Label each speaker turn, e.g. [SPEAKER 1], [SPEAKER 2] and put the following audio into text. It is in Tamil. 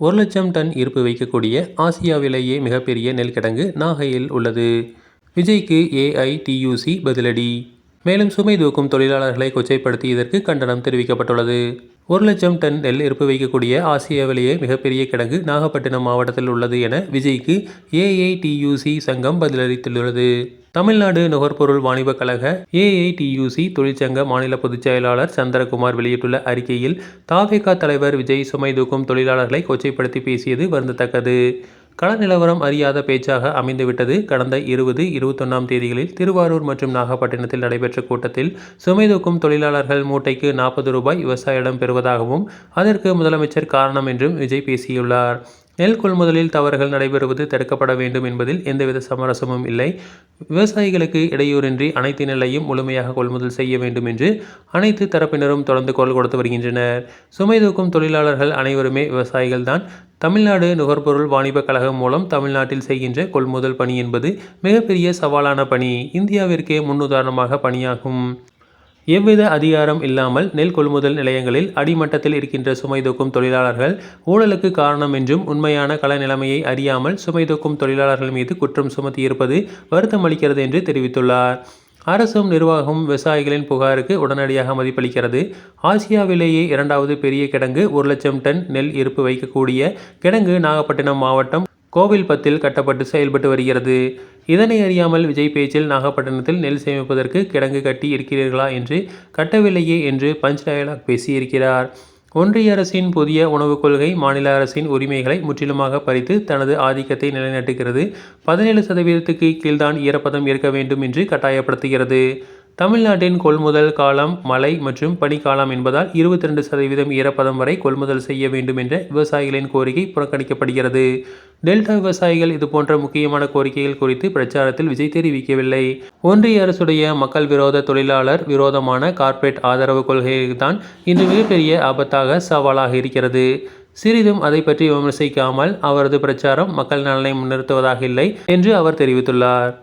[SPEAKER 1] ஒரு லட்சம் டன் இருப்பு வைக்கக்கூடிய ஆசியாவிலேயே மிகப்பெரிய நெல் கிடங்கு நாகையில் உள்ளது. விஜய்க்கு ஏஐடியூசி பதிலடி. மேலும் சுமை தூக்கும் தொழிலாளர்களை கொச்சைப்படுத்தி இதற்கு கண்டனம் தெரிவிக்கப்பட்டுள்ளது. ஒரு லட்சம் டன் நெல் இருப்பு வைக்கக்கூடிய ஆசியாவிலேயே மிகப்பெரிய கிடங்கு நாகப்பட்டினம் மாவட்டத்தில் உள்ளது என விஜய்க்கு ஏஐடியூசி சங்கம் பதிலளித்துள்ளது. தமிழ்நாடு நுகர்பொருள் வாணிபக் கழக ஏஐடியூசி தொழிற்சங்க மாநில பொதுச் செயலாளர் சந்திரகுமார் வெளியிட்டுள்ள அறிக்கையில் தாவேகா தலைவர் விஜய் சுமை தூக்கும் தொழிலாளர்களை கொச்சைப்படுத்தி பேசியது வருந்தத்தக்கது. கள நிலவரம் அறியாத பேச்சாக அமைந்துவிட்டது. கடந்த இருபது இருபத்தொன்னாம் தேதிகளில் திருவாரூர் மற்றும் நாகப்பட்டினத்தில் நடைபெற்ற கூட்டத்தில் சுமை தூக்கும் தொழிலாளர்கள் மூட்டைக்கு நாற்பது ரூபாய் விவசாயிடம் பெறுவதாகவும் அதற்கு முதலமைச்சர் காரணம் என்றும் விஜய் பேசியுள்ளார். நெல் கொள்முதலில் தவறுகள் நடைபெறுவது தடுக்கப்பட வேண்டும் என்பதில் எந்தவித சமரசமும் இல்லை. விவசாயிகளுக்கு இடையூறின்றி அனைத்து நெல்லையும் முழுமையாக கொள்முதல் செய்ய வேண்டும் என்று அனைத்து தரப்பினரும் தொடர்ந்து குரல் கொடுத்து வருகின்றனர். சுமை தூக்கும் தொழிலாளர்கள் அனைவருமே விவசாயிகள்தான் தமிழ்நாடு நுகர்பொருள் வாணிபக் கழகம் மூலம் தமிழ்நாட்டில் செய்கின்ற கொள்முதல் பணி என்பது மிகப்பெரிய சவாலான பணி. இந்தியாவிற்கே முன்னுதாரணமாக பணியாகும். எவ்வித அதிகாரம் இல்லாமல் நெல் கொள்முதல் நிலையங்களில் அடிமட்டத்தில் இருக்கின்ற சுமை தூக்கும் தொழிலாளர்கள் ஊழலுக்கு காரணம் என்றும் உண்மையான கள நிலைமையை அறியாமல் சுமை தூக்கும் தொழிலாளர்கள் மீது குற்றம் சுமத்தியிருப்பது வருத்தம் அளிக்கிறது என்று தெரிவித்துள்ளார். அரசும் நிர்வாகமும் விவசாயிகளின் புகாருக்கு உடனடியாக மதிப்பளிக்கிறது. ஆசியாவிலேயே இரண்டாவது பெரிய கிடங்கு ஒரு லட்சம் டன் நெல் இருப்பு வைக்கக்கூடிய கிடங்கு நாகப்பட்டினம் மாவட்டம் கோவில்பத்தில் கட்டப்பட்டு செயல்பட்டு வருகிறது. இதனை அறியாமல் விஜய் பேச்சில் நாகப்பட்டினத்தில் நெல் சேமிப்பதற்கு கிடங்கு கட்டி இருக்கிறீர்களா என்று கட்டவில்லையே என்று பஞ்ச் டயலாக் பேசியிருக்கிறார். ஒன்றிய அரசின் புதிய உணவுக் கொள்கை மாநில அரசின் உரிமைகளை முற்றிலுமாக பறித்து தனது ஆதிக்கத்தை நிலைநாட்டுகிறது. பதினேழு சதவீதத்துக்கு கீழ்தான் ஈரப்பதம் இருக்க வேண்டும் என்று கட்டாயப்படுத்துகிறது. தமிழ்நாட்டின் கொள்முதல் காலம் மழை மற்றும் பனிக்காலம் என்பதால் இருபத்தி ரெண்டு சதவீதம் ஈரப்பதம் வரை கொள்முதல் செய்ய வேண்டும் என்ற விவசாயிகளின் கோரிக்கை புறக்கணிக்கப்படுகிறது. டெல்டா விவசாயிகள் இதுபோன்ற முக்கியமான கோரிக்கைகள் குறித்து பிரச்சாரத்தில் விஜய் தெரிவிக்கவில்லை. ஒன்றிய அரசுடைய மக்கள் விரோத தொழிலாளர் விரோதமான கார்ப்பரேட் ஆதரவு கொள்கைதான் இன்று மிகப்பெரிய ஆபத்தாக சவாலாக இருக்கிறது. சிறிதும் அதை பற்றி விமர்சிக்காமல் அவரது பிரச்சாரம் மக்கள் நலனை முன்னிறுத்துவதாக இல்லை என்று அவர் தெரிவித்துள்ளார்.